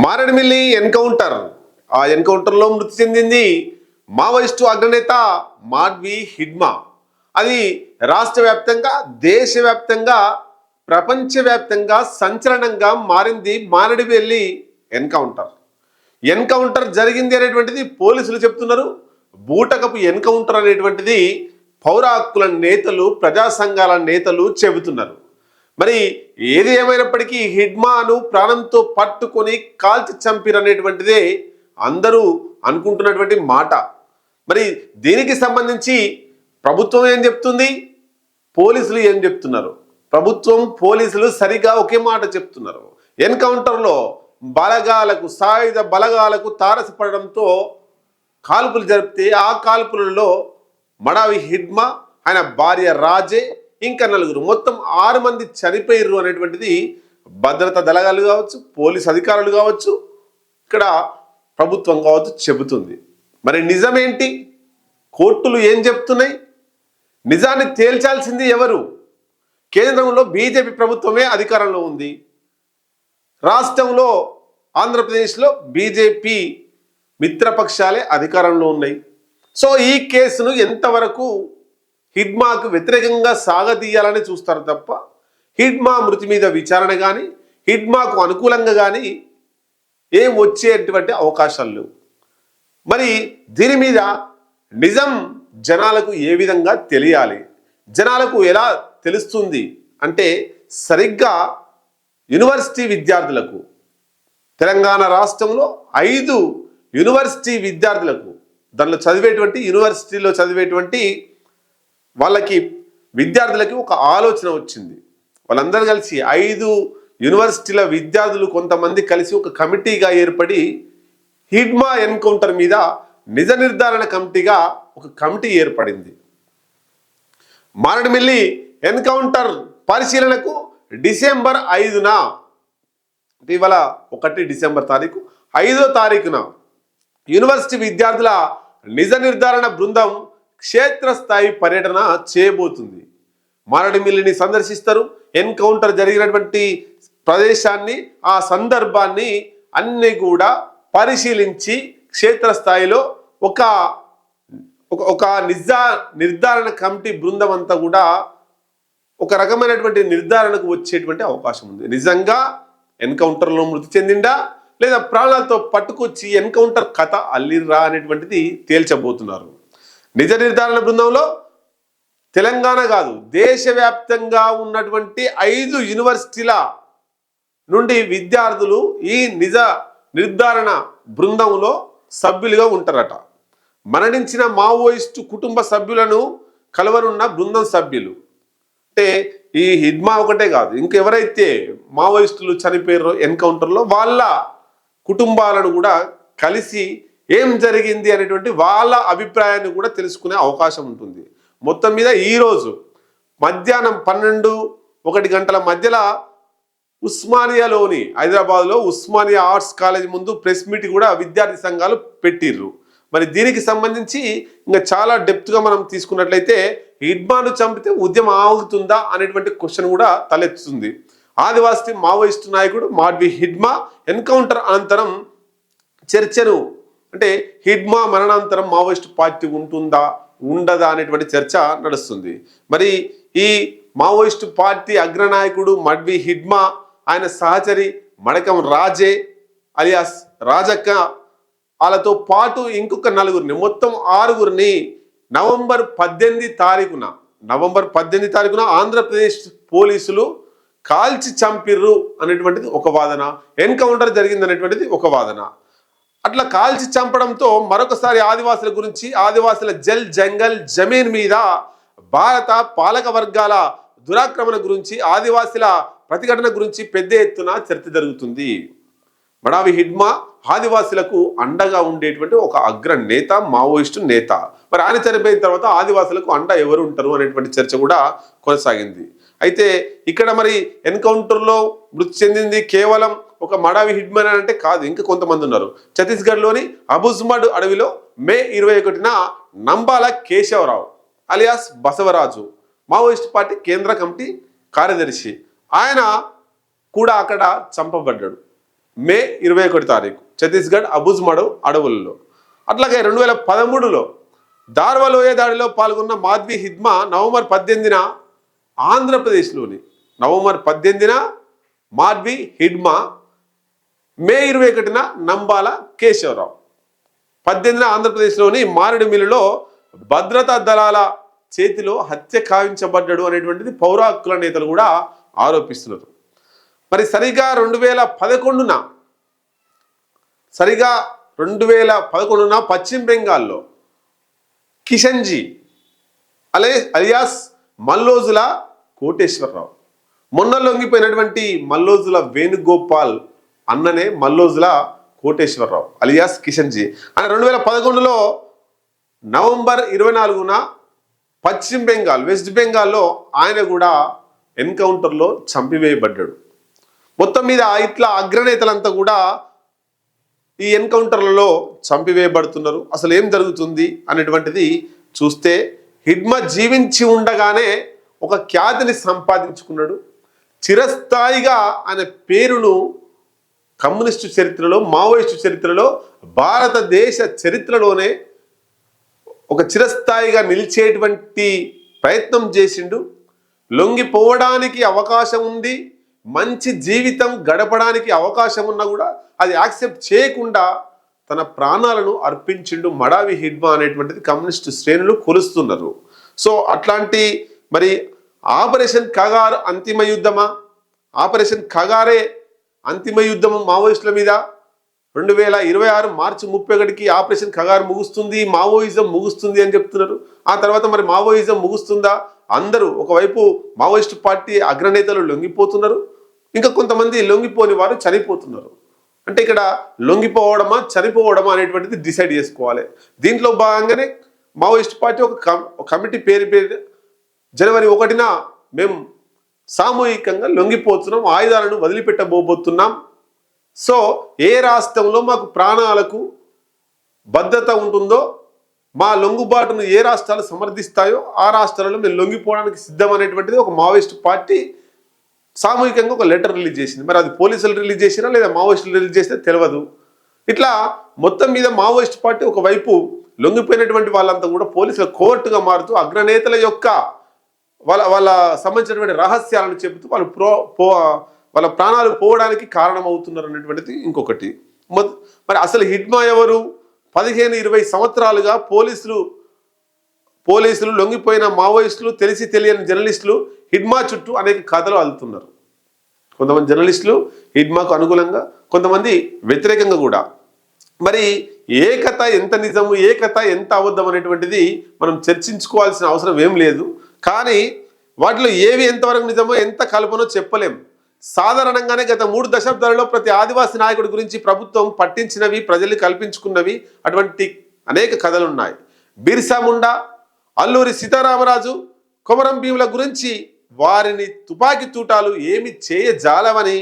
Maredumilli encounter. ఆ ఎన్కౌంటర్లో మృతి చెందింది మావోయిస్టు అగ్రనేత మాడ్వి హిడ్మా. అది రాష్ట్ర వ్యాప్తంగా దేశవ్యాప్తంగా ప్రపంచవ్యాప్తంగా సంచలనంగా మారింది మారడివెల్లి ఎన్కౌంటర్. ఎన్కౌంటర్ జరిగింది అనేటువంటిది పోలీసులు చెప్తున్నారు. బూటకపు ఎన్కౌంటర్ అనేటువంటిది పౌర హక్కుల నేతలు ప్రజా సంఘాల నేతలు చెబుతున్నారు. మరి ఏది ఏమైనప్పటికీ హిడ్మాను ప్రాణంతో పట్టుకొని కాల్చి చంపిరనేటువంటిదే అందరూ అనుకుంటున్నటువంటి మాట. మరి దీనికి సంబంధించి ప్రభుత్వం ఏం చెప్తుంది? పోలీసులు ఏం చెప్తున్నారు? ప్రభుత్వం పోలీసులు సరిగా ఒకే మాట చెప్తున్నారు. ఎన్కౌంటర్లో బలగాలకు సాయుధ బలగాలకు తారసపడడంతో కాల్పులు జరిపితే ఆ కాల్పులలో మడావి హిడ్మా ఆయన భార్య రాజే ఇంకా నలుగురు. మొత్తం ఆరు మంది చనిపోయారు అనేటువంటిది భద్రతా దళగాలు కావచ్చు పోలీస్ అధికారులు కావచ్చు ఇక్కడ ప్రభుత్వం కావచ్చు చెబుతుంది. మరి నిజమేంటి? కోర్టులు ఏం చెప్తున్నాయి? నిజాన్ని తేల్చాల్సింది ఎవరు? కేంద్రంలో బీజేపీ ప్రభుత్వమే అధికారంలో ఉంది. రాష్ట్రంలో ఆంధ్రప్రదేశ్లో బీజేపీ మిత్రపక్షాలే అధికారంలో ఉన్నాయి. సో ఈ కేసును ఎంతవరకు హిడ్మాకు వ్యతిరేకంగా సాగదీయాలని చూస్తారు తప్ప హిడ్మా మృతి మీద విచారణ కానీ హిడ్మాకు అనుకూలంగా కానీ ఏం వచ్చేటువంటి అవకాశాలు లేవు. మరి దీని మీద నిజం జనాలకు ఏ విధంగా తెలియాలి? జనాలకు ఎలా తెలుస్తుంది అంటే సరిగ్గా యూనివర్సిటీ విద్యార్థులకు తెలంగాణ రాష్ట్రంలో ఐదు యూనివర్సిటీ విద్యార్థులకు దానిలో చదివేటువంటి యూనివర్సిటీలో చదివేటువంటి వాళ్ళకి విద్యార్థులకి ఒక ఆలోచన వచ్చింది. వాళ్ళందరూ కలిసి ఐదు యూనివర్సిటీల విద్యార్థులు కొంతమంది కలిసి ఒక కమిటీగా ఏర్పడి హిడ్మా ఎన్కౌంటర్ మీద నిజ నిర్ధారణ కమిటీగా ఒక కమిటీ ఏర్పడింది. మారడుమిల్లి ఎన్కౌంటర్ పరిశీలనకు డిసెంబర్ ఐదున ఇటీవల ఒకటి డిసెంబర్ తారీఖు ఐదో తారీఖున యూనివర్సిటీ విద్యార్థుల నిజ నిర్ధారణ బృందం క్షేత్రస్థాయి పర్యటన చేయబోతుంది. మారడిమిల్లిని సందర్శిస్తారు. ఎన్కౌంటర్ జరిగినటువంటి ప్రదేశాన్ని ఆ సందర్భాన్ని అన్ని కూడా పరిశీలించి క్షేత్రస్థాయిలో ఒక ఒక- ఒక నిజా నిర్ధారణ కమిటీ బృందం అంతా కూడా ఒక రకమైనటువంటి నిర్ధారణకు వచ్చేటువంటి అవకాశం ఉంది. నిజంగా ఎన్కౌంటర్లో మృతి చెందిండా లేదా ప్రాణాలతో పట్టుకొచ్చి ఎన్కౌంటర్ కథ అల్లిర్రా అనేటువంటిది తేల్చబోతున్నారు. నిజ నిర్ధారణ బృందంలో తెలంగాణ కాదు దేశవ్యాప్తంగా ఉన్నటువంటి ఐదు యూనివర్సిటీల నుండి విద్యార్థులు ఈ నిజ నిర్ధారణ బృందంలో సభ్యులుగా ఉంటారట. మరణించిన మావోయిస్టు కుటుంబ సభ్యులను కలవనున్న బృందం సభ్యులు. అంటే ఈ హిడ్మా ఒకటే కాదు ఇంకెవరైతే మావోయిస్టులు చనిపోయారో ఎన్కౌంటర్లో వాళ్ళ కుటుంబాలను కూడా కలిసి ఏం జరిగింది అనేటువంటి వాళ్ళ అభిప్రాయాన్ని కూడా తెలుసుకునే అవకాశం ఉంటుంది. మొత్తం మీద ఈరోజు మధ్యాహ్నం పన్నెండు ఒకటి గంటల మధ్యలో ఉస్మానియాలోని హైదరాబాద్లో ఉస్మానియా ఆర్ట్స్ కాలేజ్ ముందు ప్రెస్ మీట్ కూడా విద్యార్థి సంఘాలు పెట్టిర్రు. మరి దీనికి సంబంధించి ఇంకా చాలా డెప్త్గా మనం తీసుకున్నట్లయితే హిడ్మాను చంపితే ఉద్యమం ఆగుతుందా అనేటువంటి క్వశ్చన్ కూడా తలెత్తుతుంది. ఆదివాసీ మావోయిస్టు నాయకుడు మాడ్వి హిడ్మా ఎన్కౌంటర్ అనంతరం చర్చను అంటే హిడ్మా మరణాంతరం మావోయిస్ట్ పార్టీ ఉంటుందా ఉండదా అనేటువంటి చర్చ నడుస్తుంది. మరి ఈ మావోయిస్ట్ పార్టీ అగ్రనాయకుడు మడ్వి హిడ్మా ఆయన సహచరి మడకం రాజే అలియాస్ రాజక్క వాళ్ళతో పాటు ఇంకొక నలుగురిని మొత్తం ఆరుగురిని నవంబర్ పద్దెనిమిది తారీఖున నవంబర్ పద్దెనిమిది తారీఖున ఆంధ్రప్రదేశ్ పోలీసులు కాల్చి చంపిర్రు అనేటువంటిది ఒక వాదన ఎన్కౌంటర్ జరిగింది అనేటువంటిది ఒక వాదన. అట్లా కాల్చి చంపడంతో మరొకసారి ఆదివాసుల గురించి ఆదివాసుల జల్ జంగల్ జమీన్ మీద భారత పాలక వర్గాల దురాక్రమణ గురించి ఆదివాసుల ప్రతిఘటన గురించి పెద్ద ఎత్తున చర్చ జరుగుతుంది. బడావి హిడ్మా ఆదివాసులకు అండగా ఉండేటువంటి ఒక అగ్ర నేత మావోయిస్టు నేత. మరి ఆయన చనిపోయిన తర్వాత ఆదివాసులకు అండ ఎవరు ఉంటారు అనేటువంటి చర్చ కూడా కొనసాగింది. అయితే ఇక్కడ మరి ఎన్కౌంటర్లో మృతి చెందింది కేవలం ఒక మడావి హిడ్మన్ అని అంటే కాదు ఇంకా కొంతమంది ఉన్నారు. ఛత్తీస్గఢ్లోని అబుజ్మడ్ అడవిలో మే ఇరవై ఒకటిన Nambala Keshava Rao alias Basavaraju Maoist party కేంద్ర కమిటీ కార్యదర్శి. ఆయన కూడా అక్కడ చంపబడ్డాడు మే ఇరవై ఒకటి తారీఖు ఛత్తీస్గఢ్ అబుజ్మడు అడవుల్లో. అట్లాగే రెండు వేల పదమూడులో దార్వలోయ దాడిలో పాల్గొన్న మాధ్వి హిద్మా నవంబర్ పద్దెనిమిదిన ఆంధ్రప్రదేశ్లోని నవంబర్ పద్దెనిమిదిన మాధ్వి హిడ్మా మే ఇరవై ఒకటిన నంబాల కేశవరావు. పద్దెనిమిదిన ఆంధ్రప్రదేశ్లోని మారేడుమిల్లిలో భద్రతా దళాల చేతిలో హత్య కావించబడ్డాడు అనేటువంటిది పౌరాకుల నేతలు కూడా ఆరోపిస్తున్నారు. మరి సరిగా రెండు వేల పదకొండున సరిగా రెండు వేల పదకొండున పశ్చిమ బెంగాల్లో కిషన్జీ అలే అలియాస్ మల్లోజుల కోటేశ్వరరావు. మొన్న లొంగిపోయినటువంటి మల్లోజుల వేణుగోపాల్ అన్ననే మల్లోజుల కోటేశ్వరరావు అలియాస్ కిషన్జీ. ఆయన రెండు వేల పదకొండులో నవంబర్ ఇరవై నాలుగున పశ్చిమ బెంగాల్ వెస్ట్ బెంగాల్లో ఆయన కూడా ఎన్కౌంటర్లో చంపివేయబడ్డాడు. మొత్తం మీద ఇట్లా అగ్రనేతలంతా కూడా ఈ ఎన్కౌంటర్లలో చంపివేయబడుతున్నారు. అసలు ఏం జరుగుతుంది అనేటువంటిది చూస్తే హిడ్మ జీవించి ఉండగానే ఒక ఖ్యాతిని సంపాదించుకున్నాడు. చిరస్థాయిగా ఆయన పేరును కమ్యూనిస్టు చరిత్రలో మావోయిస్టు చరిత్రలో భారతదేశ చరిత్రలోనే ఒక చిరస్థాయిగా నిలిచేటువంటి ప్రయత్నం చేసిండు. లొంగిపోవడానికి అవకాశం ఉంది. మంచి జీవితం గడపడానికి అవకాశం ఉన్నా కూడా అది యాక్సెప్ట్ చేయకుండా తన ప్రాణాలను అర్పించిండు మడావి హిడ్మా అనేటువంటిది కమ్యూనిస్టు శ్రేణులు కొలుస్తున్నారు. సో అట్లాంటి మరి ఆపరేషన్ కగారు అంతిమ యుద్ధమా? ఆపరేషన్ కగారే అంతిమ యుద్ధము మావోయిస్టుల మీద. రెండు వేల ఇరవై ఆరు మార్చి ముప్పై ఒకటికి ఆపరేషన్ కగారు ముగుస్తుంది మావోయిజం ముగుస్తుంది అని చెప్తున్నారు. ఆ తర్వాత మరి మావోయిజం ముగుస్తుందా? అందరూ ఒకవైపు మావోయిస్టు పార్టీ అగ్రనేతలు లొంగిపోతున్నారు ఇంకా కొంతమంది లొంగిపోని వారు చనిపోతున్నారు. అంటే ఇక్కడ లొంగిపోవడమా చనిపోవడమా అనేటువంటిది డిసైడ్ చేసుకోవాలి. దీంట్లో భాగంగానే మావోయిస్ట్ పార్టీ ఒక ఒక కమిటీ పేరు పేరు జనవరి ఒకటిన మేము సామూహికంగా లొంగిపోతున్నాం ఆయుధాలను వదిలిపెట్టబోబోతున్నాం సో ఏ రాష్ట్రంలో మాకు ప్రాణాలకు భద్రత ఉంటుందో మా లొంగుబాటును ఏ రాష్ట్రాలు సమర్థిస్తాయో ఆ రాష్ట్రాలలో మేము లొంగిపోవడానికి సిద్ధం అనేటువంటిది ఒక మావోయిస్ట్ పార్టీ సామూహికంగా ఒక లెటర్ రిలీజ్ చేసింది. మరి అది పోలీసులు రిలీజ్ చేసినా లేదా మావోయిస్టులు రిలీజ్ చేస్తే తెలియదు. ఇట్లా మొత్తం మీద మావోయిస్ట్ పార్టీ ఒకవైపు లొంగిపోయినటువంటి వాళ్ళంతా కూడా పోలీసుల కోర్టుగా మారుతూ అగ్రనేతల యొక్క వాళ్ళ వాళ్ళ సంబంధించినటువంటి రహస్యాలను చెబుతూ వాళ్ళు ప్రో పో వాళ్ళ ప్రాణాలు పోవడానికి కారణమవుతున్నారు అనేటువంటిది ఇంకొకటి. మొ- మరి అసలు హిడ్మా ఎవరు? పదిహేను ఇరవై సంవత్సరాలుగా పోలీసులు పోలీసులు లొంగిపోయిన మావోయిస్టులు తెలిసి తెలియని జర్నలిస్టులు హిడ్మా చుట్టూ అనేక కథలు అల్లుతున్నారు. కొంతమంది జర్నలిస్టులు హిడ్మాకు అనుకూలంగా కొంతమంది వ్యతిరేకంగా కూడా. మరి ఏ కథ ఎంత నిజము ఏ కథ ఎంత అబద్ధం అనేటువంటిది మనం చర్చించుకోవాల్సిన అవసరం ఏం లేదు. కానీ వాటిలో ఏవి ఎంతవరకు నిజమో ఎంత కల్పనో చెప్పలేం. సాధారణంగానే గత మూడు దశాబ్దాలలో ప్రతి ఆదివాసీ నాయకుడి గురించి ప్రభుత్వం పట్టించినవి ప్రజలు కల్పించుకున్నవి అటువంటి అనేక కథలు ఉన్నాయి బిర్సా ముండా అల్లూరి సీతారామరాజు కొమరం భీముల గురించి వారిని తుపాకీ తూటాలు ఏమి చేయజాలవని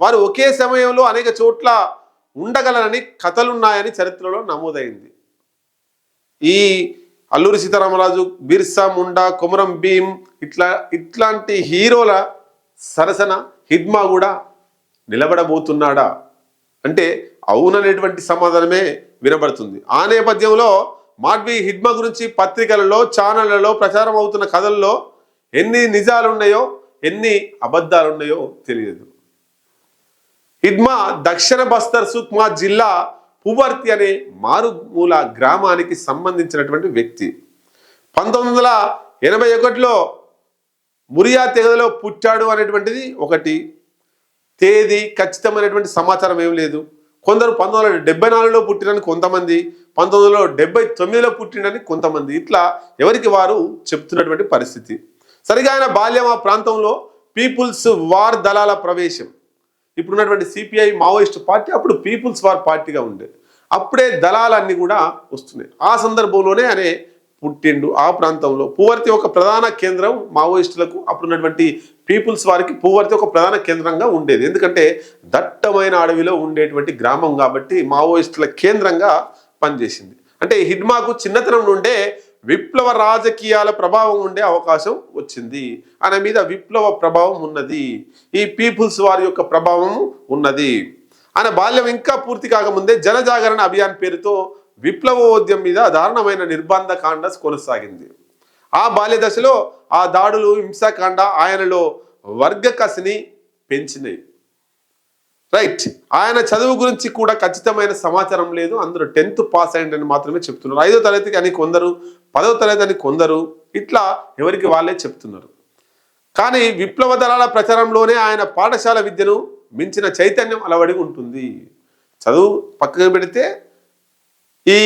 వారు ఒకే సమయంలో అనేక చోట్ల ఉండగలరని కథలున్నాయని చరిత్రలో నమోదైంది. ఈ అల్లూరి సీతారామరాజు బిర్సా ముండా కొమరం భీం ఇట్లా ఇట్లాంటి హీరోల సరసన హిద్మా కూడా నిలబడబోతున్నాడా? అంటే అవుననేటువంటి సమాధానమే వినబడుతుంది. ఆ నేపథ్యంలో మాడ్వి హిడ్మా గురించి పత్రికలలో ఛానళ్ళలో ప్రచారం అవుతున్న కథల్లో ఎన్ని నిజాలు ఉన్నాయో ఎన్ని అబద్ధాలు ఉన్నాయో తెలియదు. హిడ్మా దక్షిణ బస్తర్ సుక్మా జిల్లా పువర్తి అనే మారుమూల గ్రామానికి సంబంధించినటువంటి వ్యక్తి. పంతొమ్మిది వందల ఎనభై ఒకటిలో మురియా తెగదలో పుట్టాడు అనేటువంటిది ఒకటి. తేదీ ఖచ్చితమైనటువంటి సమాచారం ఏం లేదు. కొందరు పంతొమ్మిది వందల డెబ్బై నాలుగులో పుట్టినని కొంతమంది పంతొమ్మిది వందల డెబ్బై తొమ్మిదిలో పుట్టినని కొంతమంది. ఇట్లా ఎవరికి వారు చెప్తున్నటువంటి పరిస్థితి. సరిగా ఆయన బాల్యం ఆ ప్రాంతంలో పీపుల్స్ వార్ దళాల ప్రవేశం. ఇప్పుడున్నటువంటి సిపిఐ మావోయిస్ట్ పార్టీ అప్పుడు పీపుల్స్ వార్ పార్టీగా ఉండేది. అప్పుడే దళాలన్నీ కూడా వస్తున్నాయి. ఆ సందర్భంలోనే అనే పుట్టిండు ఆ ప్రాంతంలో పూవర్తి ఒక ప్రధాన కేంద్రం మావోయిస్టులకు అప్పుడున్నటువంటి పీపుల్స్ వారికి పూవర్తి ఒక ప్రధాన కేంద్రంగా ఉండేది. ఎందుకంటే దట్టమైన అడవిలో ఉండేటువంటి గ్రామం కాబట్టి మావోయిస్టుల కేంద్రంగా పనిచేసింది. అంటే హిడ్మాకు చిన్నతనం నుండే విప్లవ రాజకీయాల ప్రభావం ఉండే అవకాశం వచ్చింది. ఆయన మీద విప్లవ ప్రభావం ఉన్నది. ఈ పీపుల్స్ వారి యొక్క ప్రభావం ఉన్నది. ఆయన బాల్యం ఇంకా పూర్తి కాకముందే జనజాగరణ అభియాన్ పేరుతో విప్లవోద్యం మీద దారుణమైన నిర్బంధ కాండ కొనసాగింది. ఆ బాల్య దశలో ఆ దాడులు హింసాకాండ ఆయనలో వర్గకసిని పెంచినాయి. రైట్ ఆయన చదువు గురించి కూడా ఖచ్చితమైన సమాచారం లేదు. అందరూ టెన్త్ పాస్ అయ్యండి మాత్రమే చెప్తున్నారు. ఐదో తరగతికి అని కొందరు పదవ తరగతి అని కొందరు ఇట్లా ఎవరికి వాళ్ళే చెప్తున్నారు. కానీ విప్లవ దళాల ప్రచారంలోనే ఆయన పాఠశాల విద్యను మించిన చైతన్యం అలవడి ఉంటుంది. చదువు పక్కన పెడితే ఈ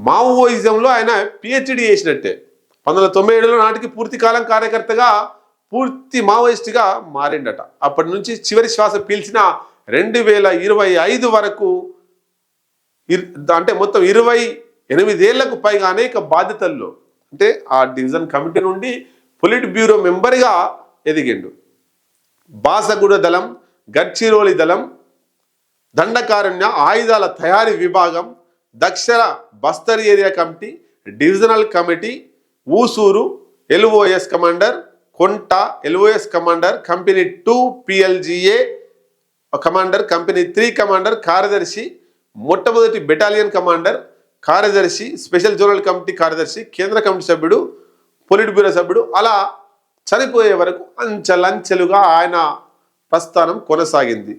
మావోయిజంలో ఆయన పిహెచ్డి చేసినట్టే. పంతొమ్మిది వందల తొంభై ఏడులో నాటికి పూర్తి కాలం కార్యకర్తగా పూర్తి మావోయిస్ట్గా మారిండట. అప్పటి నుంచి చివరి శ్వాస పీల్చిన రెండు వేల ఇరవై ఐదు వరకు అంటే మొత్తం ఇరవై ఎనిమిదేళ్ళకు పైగా అనేక బాధ్యతల్లో అంటే ఆ డివిజన్ కమిటీ నుండి పొలిట్ బ్యూరో మెంబర్గా ఎదిగిండు. బాసగూడ దళం గడ్చిరోలి దళం దండకారణ్య ఆయుధాల తయారీ విభాగం దక్షిణ Bastar area committee divisional committee Usur LOS commander Konta LOS commander company two PLGA commander company three commander కార్యదర్శి మొట్టమొదటి బెటాలియన్ కమాండర్ కార్యదర్శి స్పెషల్ జోనల్ కమిటీ కార్యదర్శి కేంద్ర కమిటీ సభ్యుడు పొలిట్ బ్యూరో సభ్యుడు అలా చనిపోయే వరకు అంచెలంచెలుగా ఆయన ప్రస్థానం కొనసాగింది.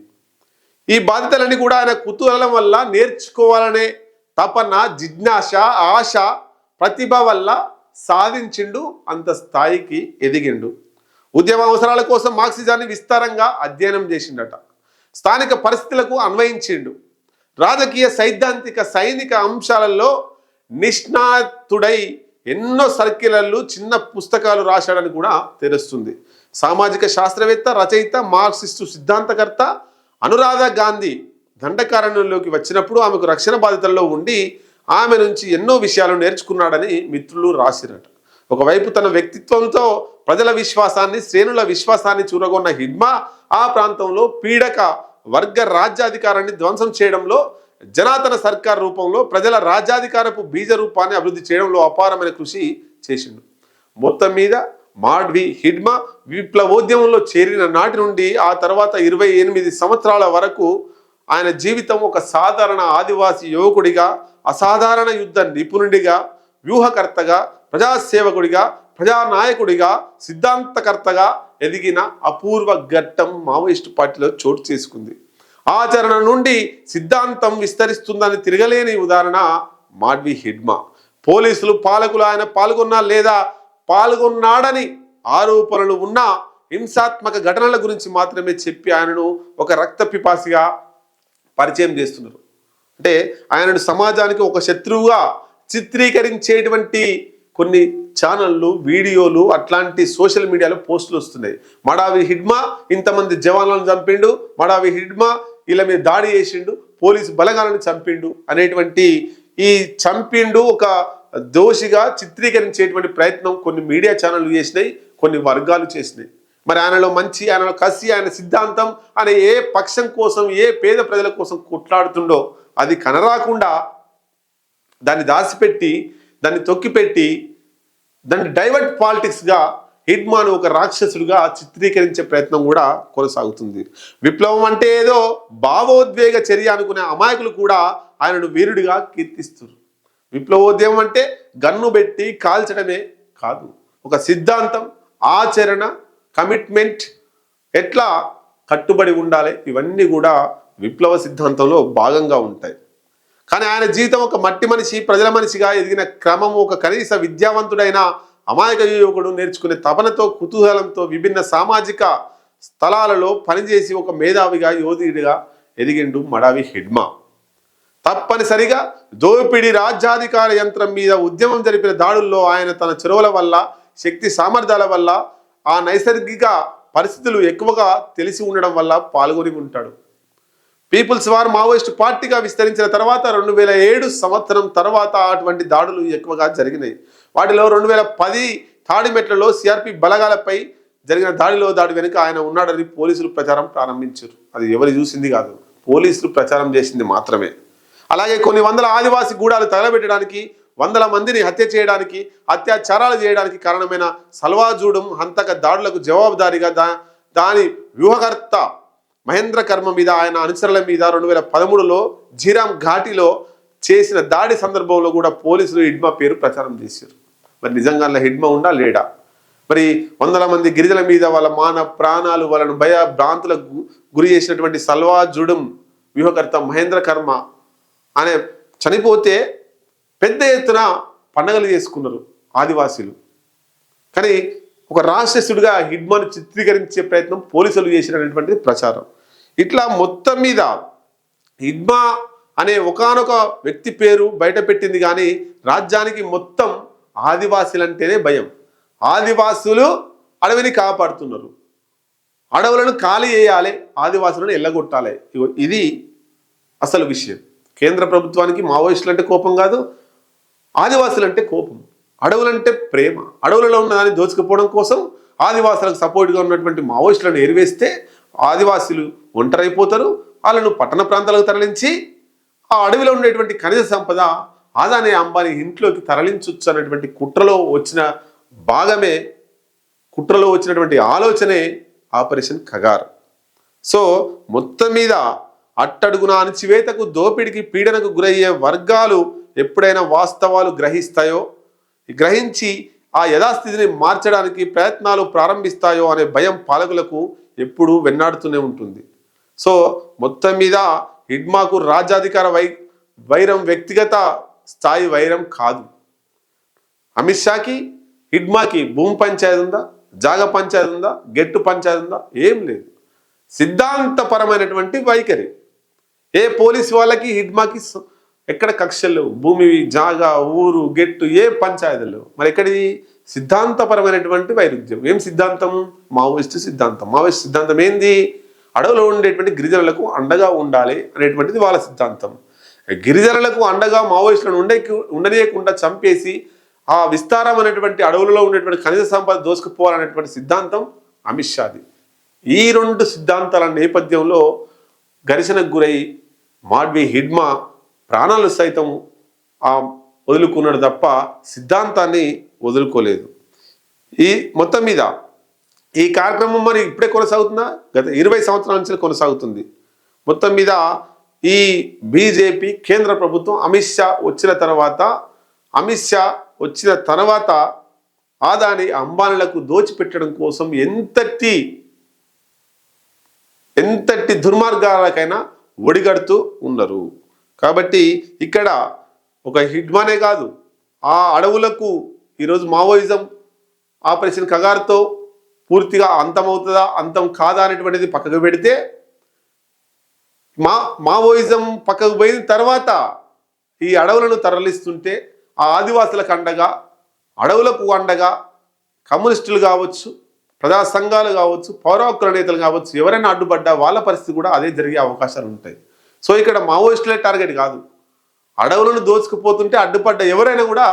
ఈ బాధ్యతలన్నీ కూడా ఆయన కుతూహలం వల్ల నేర్చుకోవాలనే తపన జిజ్ఞాస ఆశ ప్రతిభ వల్ల సాధించిండు అంత స్థాయికి ఎదిగిండు. ఉద్యమ అవసరాల కోసం మార్క్సిజాన్ని విస్తారంగా అధ్యయనం చేసిండట. స్థానిక పరిస్థితులకు అన్వయించిండు. రాజకీయ సైద్ధాంతిక సైనిక అంశాలలో నిష్ణాతుడై ఎన్నో సర్కిలర్లు చిన్న పుస్తకాలు రాశాడని కూడా తెలుస్తుంది. సామాజిక శాస్త్రవేత్త రచయిత మార్క్సిస్టు సిద్ధాంతకర్త అనురాధ గాంధీ దండకారణ్యంలోకి వచ్చినప్పుడు ఆమెకు రక్షణ బాధితుల్లో ఉండి ఆమె నుంచి ఎన్నో విషయాలు నేర్చుకున్నాడని మిత్రులు రాసినట్టు ఒకవైపు తన వ్యక్తిత్వంతో ప్రజల విశ్వాసాన్ని శ్రేణుల విశ్వాసాన్ని చూరగొన్న హిడ్మా ఆ ప్రాంతంలో పీడక వర్గ రాజ్యాధికారాన్ని ధ్వంసం చేయడంలో జనాతన సర్కార్ రూపంలో ప్రజల రాజ్యాధికారపు బీజ రూపాన్ని అభివృద్ధి చేయడంలో అపారమైన కృషి చేసిండు. మొత్తం మీద మాడ్వి హిడ్మా విప్లవోద్యమంలో చేరిన నాటి నుండి ఆ తర్వాత ఇరవై ఎనిమిది సంవత్సరాల వరకు ఆయన జీవితం ఒక సాధారణ ఆదివాసి యువకుడిగా అసాధారణ యుద్ధ నిపుణుడిగా వ్యూహకర్తగా ప్రజాసేవకుడిగా ప్రజానాయకుడిగా సిద్ధాంతకర్తగా ఎదిగిన అపూర్వ ఘట్టం మావోయిస్టు పార్టీలో చోటు చేసుకుంది. ఆచరణ నుండి సిద్ధాంతం విస్తరిస్తుందని తిరగలేని ఉదాహరణ మాడ్వి హిడ్మా. పోలీసులు పాలకులు ఆయన పాల్గొన్నా లేదా పాల్గొన్నాడని ఆరోపణలు ఉన్న హింసాత్మక ఘటనల గురించి మాత్రమే చెప్పి ఆయనను ఒక రక్త పిపాసిగా పరిచయం చేస్తున్నారు. అంటే ఆయనను సమాజానికి ఒక శత్రువుగా చిత్రీకరించేటువంటి కొన్ని ఛానళ్ళు వీడియోలు అట్లాంటి సోషల్ మీడియాలో పోస్టులు వస్తున్నాయి. మడావి హిడ్మా ఇంతమంది జవాన్లను చంపిండు మడావి హిడ్మా ఇలా మీద దాడి చేసిండు పోలీసు బలగాలను చంపిండు అనేటువంటి ఈ చంపిండు ఒక దోషిగా చిత్రీకరించేటువంటి ప్రయత్నం కొన్ని మీడియా ఛానళ్ళు చేసినాయి కొన్ని వర్గాలు చేసినాయి. మరి ఆయనలో మంచి ఆయనలో కసి ఆయన సిద్ధాంతం ఆయన ఏ పక్షం కోసం ఏ పేద ప్రజల కోసం కొట్లాడుతుండో అది కనరాకుండా దాన్ని దాచిపెట్టి దాన్ని తొక్కిపెట్టి దాన్ని డైవర్ట్ పాలిటిక్స్గా హిడ్మాన్ ఒక రాక్షసుడిగా చిత్రీకరించే ప్రయత్నం కూడా కొనసాగుతుంది. విప్లవం అంటే ఏదో భావోద్వేగ చర్య అనుకునే అమాయకులు కూడా ఆయనను వీరుడిగా కీర్తిస్తారు. విప్లవోద్యమం అంటే గన్ను పెట్టి కాల్చడమే కాదు. ఒక సిద్ధాంతం ఆచరణ కమిట్మెంట్ ఎట్లా కట్టుబడి ఉండాలి? ఇవన్నీ కూడా విప్లవ సిద్ధాంతంలో భాగంగా ఉంటాయి. కానీ ఆయన జీవితం ఒక మట్టి మనిషి ప్రజల మనిషిగా ఎదిగిన క్రమం ఒక కనీస విద్యావంతుడైన అమాయక యువకుడు నేర్చుకునే తపనతో కుతూహలంతో విభిన్న సామాజిక స్థలాలలో పనిచేసి ఒక మేధావిగా యోధుడిగా ఎదిగిండు మడావి హిడ్మా. తప్పనిసరిగా దోపిడి రాజ్యాధికార యంత్రం మీద ఉద్యమం జరిపిన దాడుల్లో ఆయన తన చెరువుల వల్ల శక్తి సామర్థ్యాల వల్ల ఆ నైసర్గిక పరిస్థితులు ఎక్కువగా తెలిసి ఉండడం వల్ల పాల్గొని ఉంటాడు. పీపుల్స్ వార్ మావోయిస్ట్ పార్టీగా విస్తరించిన తర్వాత రెండు వేల ఏడు సంవత్సరం తర్వాత అటువంటి దాడులు ఎక్కువగా జరిగినాయి. వాటిలో రెండు వేల పది తాడిమెట్లలో సిఆర్పి బలగాలపై జరిగిన దాడిలో దాడి వెనుక ఆయన ఉన్నాడని పోలీసులు ప్రచారం ప్రారంభించారు. అది ఎవరు చూసింది కాదు. పోలీసులు ప్రచారం చేసింది మాత్రమే. అలాగే కొన్ని వందల ఆదివాసి గూడాలు తగలబెట్టడానికి వందల మందిని హత్య చేయడానికి అత్యాచారాలు చేయడానికి కారణమైన సల్వాజూడం హంతక దాడులకు జవాబుదారీగా దా దాని వ్యూహకర్త మహేంద్ర కర్మ మీద ఆయన అనుచరుల మీద రెండు వేల పదమూడులో జీరామ్ ఘాటిలో చేసిన దాడి సందర్భంలో కూడా పోలీసులు హిడ్మా పేరు ప్రచారం చేశారు. మరి నిజంగా అందులో హిడ్మా ఉండా లేడా? మరి వందల మంది గిరిజల మీద వాళ్ళ మాన ప్రాణాలు వాళ్ళను భయ భ్రాంతులకు గు- గురి చేసినటువంటి సల్వా జుడుం వ్యూహకర్త మహేంద్ర కర్మ అనే చనిపోతే పెద్ద ఎత్తున పండగలు చేసుకున్నారు ఆదివాసీలు. కానీ ఒక రాక్షసుడిగా హిడ్మాను చిత్రీకరించే ప్రయత్నం పోలీసులు చేసినటువంటిది ప్రచారం. ఇట్లా మొత్తం మీద ఇద్మా అనే ఒకానొక వ్యక్తి పేరు బయట పెట్టింది కానీ రాజ్యానికి మొత్తం ఆదివాసులంటేనే భయం. ఆదివాసులు అడవిని కాపాడుతున్నారు. అడవులను ఖాళీ చేయాలి ఆదివాసులను ఎల్లగొట్టాలి. ఇది అసలు విషయం. కేంద్ర ప్రభుత్వానికి మావోయిస్టులు అంటే కోపం కాదు ఆదివాసులు అంటే కోపం. అడవులంటే ప్రేమ. అడవులలో ఉన్న దాన్ని దోచుకుపోవడం కోసం ఆదివాసులకు సపోర్ట్గా ఉన్నటువంటి మావోయిస్టులను ఎరివేస్తే ఆదివాసులు ఒంటరైపోతారు. వాళ్ళను పట్టణ ప్రాంతాలకు తరలించి ఆ అడవిలో ఉండేటువంటి ఖనిజ సంపద ఆదానే అంబానీ ఇంట్లోకి తరలించవచ్చు అన్నటువంటి కుట్రలో వచ్చిన భాగమే కుట్రలో వచ్చినటువంటి ఆలోచనే ఆపరేషన్ కగార్ సో మొత్తం మీద అట్టడుగున అణచివేతకు దోపిడికి పీడనకు గురయ్యే వర్గాలు ఎప్పుడైనా వాస్తవాలు గ్రహిస్తాయో? గ్రహించి ఆ యథాస్థితిని మార్చడానికి ప్రయత్నాలు ప్రారంభిస్తాయో అనే భయం పాలకులకు ఎప్పుడు వెన్నాడుతూనే ఉంటుంది. సో మొత్తం మీద హిడ్మాకు రాజ్యాధికార వై వైరం వ్యక్తిగత స్థాయి వైరం కాదు. అమిత్ షాకి హిడ్మాకి భూమి పంచాయతీ ఉందా? జాగ పంచాయతీ ఉందా? గెట్టు పంచాయతీ ఉందా? ఏం లేదు. సిద్ధాంతపరమైనటువంటి వైఖరి. ఏ పోలీస్ వాళ్ళకి హిడ్మాకి ఎక్కడ కక్షలు భూమి జాగా ఊరు గెట్టు ఏ పంచాయతీలు లేవు. మరి ఎక్కడిది? సిద్ధాంతపరమైనటువంటి వైరుధ్యం. ఏం సిద్ధాంతం? మావోయిస్ట్ సిద్ధాంతం. మావోయిస్ట్ సిద్ధాంతం ఏంది? అడవిలో ఉండేటువంటి గిరిజనులకు అండగా ఉండాలి అనేటువంటిది వాళ్ళ సిద్ధాంతం. గిరిజనులకు అండగా మావోయిస్టులను ఉండే ఉండనీయకుండా చంపేసి ఆ విస్తారమైనటువంటి అడవులలో ఉండేటువంటి ఖనిజ సంపద దోసుకుపోవాలనేటువంటి సిద్ధాంతం అమిత్ షాది. ఈ రెండు సిద్ధాంతాల నేపథ్యంలో ఘర్షణకు గురై మాడ్వి హిడ్మా ప్రాణాలు సైతం ఆ వదులుకున్నాడు తప్ప సిద్ధాంతాన్ని వదులుకోలేదు. ఈ మొత్తం మీద ఈ కార్యక్రమం మరి ఇప్పుడే కొనసాగుతుందా? గత ఇరవై సంవత్సరాల నుంచి కొనసాగుతుంది. మొత్తం మీద ఈ బీజేపీ కేంద్ర ప్రభుత్వం అమిత్ షా వచ్చిన తర్వాత అమిత్ షా వచ్చిన తర్వాత ఆదాని అంబానీలకు దోచిపెట్టడం కోసం ఎంతటి ఎంతటి దుర్మార్గాలకైనా ఒడిగడుతూ ఉన్నారు కాబట్టి ఇక్కడ ఒక హిడ్మానే కాదు. ఆ అడవులకు ఈరోజు మావోయిజం ఆపరేషన్ కగార్తో పూర్తిగా అంతమవుతుందా అంతం కాదా అనేటువంటిది పక్కకు పెడితే మా మావోయిజం పక్కకు పోయిన తర్వాత ఈ అడవులను తరలిస్తుంటే ఆ ఆదివాసులకు అండగా అడవులకు అండగా కమ్యూనిస్టులు కావచ్చు ప్రజా సంఘాలు కావచ్చు పౌరాకుల నేతలు కావచ్చు ఎవరైనా అడ్డుపడ్డా వాళ్ళ పరిస్థితి కూడా అదే జరిగే అవకాశాలు ఉంటాయి. సో ఇక్కడ మావోయిస్టులే టార్గెట్ కాదు. అడవులను దోచుకుపోతుంటే అడ్డుపడ్డ ఎవరైనా కూడా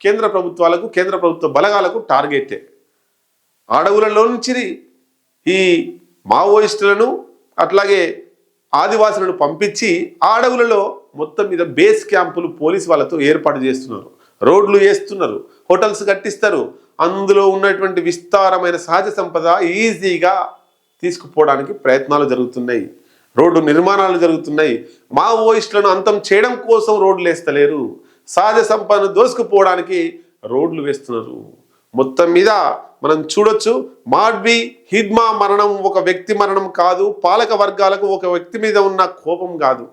కేంద్ర ప్రభుత్వాలకు కేంద్ర ప్రభుత్వ బలగాలకు టార్గెటే. అడవులలో నుంచి ఈ మావోయిస్టులను అట్లాగే ఆదివాసులను పంపించి ఆ అడవులలో మొత్తం మీద బేస్ క్యాంపులు పోలీస్ వాళ్ళతో ఏర్పాటు చేస్తున్నారు. రోడ్లు వేస్తున్నారు హోటల్స్ కట్టిస్తారు. అందులో ఉన్నటువంటి విస్తారమైన సహజ సంపద ఈజీగా తీసుకుపోవడానికి ప్రయత్నాలు జరుగుతున్నాయి. రోడ్డు నిర్మాణాలు జరుగుతున్నాయి. మావోయిస్టులను అంతం చేయడం కోసం రోడ్లు వేస్తలేరు సహజ సంపదను దోసుకుపోవడానికి రోడ్లు వేస్తున్నారు. మొత్తం మీద మనం చూడొచ్చు మాడ్వి హిడ్మా మరణం ఒక వ్యక్తి మరణం కాదు పాలక వర్గాలకు ఒక వ్యక్తి మీద ఉన్న కోపం కాదు.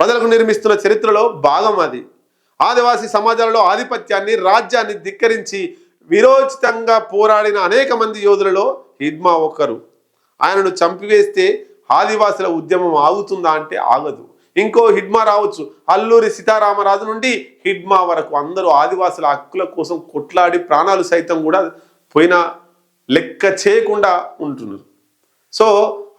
ప్రజలకు నిర్మిస్తున్న చరిత్రలో భాగం అది. ఆదివాసీ సమాజాలలో ఆధిపత్యాన్ని రాజ్యాన్ని ధిక్కరించి విరోచితంగా పోరాడిన అనేక మంది యోధులలో హిడ్మా ఒకరు. ఆయనను చంపివేస్తే ఆదివాసుల ఉద్యమం ఆగుతుందా అంటే ఆగదు. ఇంకో హిడ్మా రావచ్చు. అల్లూరి సీతారామరాజు నుండి హిడ్మా వరకు అందరూ ఆదివాసుల హక్కుల కోసం కొట్లాడి ప్రాణాలు సైతం కూడా పోయిన లెక్క చేయకుండా ఉంటున్నారు. సో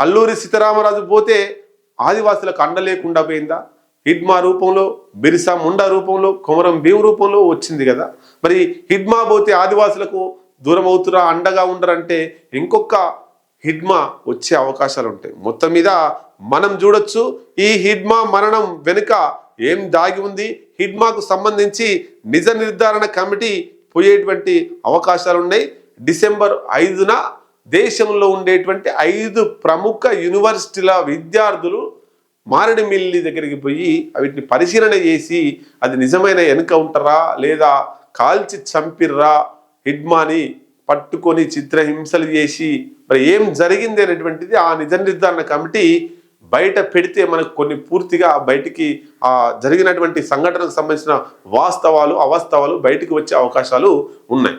అల్లూరి సీతారామరాజు పోతే ఆదివాసులకు అండ లేకుండా పోయిందా? హిడ్మా రూపంలో బిరిసా ముండా రూపంలో కొమరం భీం రూపంలో వచ్చింది కదా. మరి హిడ్మా పోతే ఆదివాసులకు దూరం అవుతురా అండగా ఉండరంటే ఇంకొక హిడ్మా వచ్చే అవకాశాలు ఉంటాయి. మొత్తం మీద మనం చూడొచ్చు ఈ హిడ్మా మరణం వెనుక ఏం దాగి ఉంది? హిడ్మాకు సంబంధించి నిజ నిర్ధారణ కమిటీ పోయేటువంటి అవకాశాలు ఉన్నాయి డిసెంబర్ ఐదున దేశంలో ఉండేటువంటి ఐదు ప్రముఖ యూనివర్సిటీల విద్యార్థులు మారడిమిల్లి దగ్గరికి పోయి వీటిని పరిశీలన చేసి అది నిజమైన ఎన్కౌంటరా లేదా కాల్చి చంపిర్రా హిడ్మాని పట్టుకొని చిత్రహింసలు చేసి మరి ఏం జరిగింది అనేటువంటిది ఆ నిజ నిర్ధారణ కమిటీ బయట పెడితే మనకు కొన్ని పూర్తిగా బయటికి ఆ జరిగినటువంటి సంఘటనకు సంబంధించిన వాస్తవాలు అవాస్తవాలు బయటికి వచ్చే అవకాశాలు ఉన్నాయి.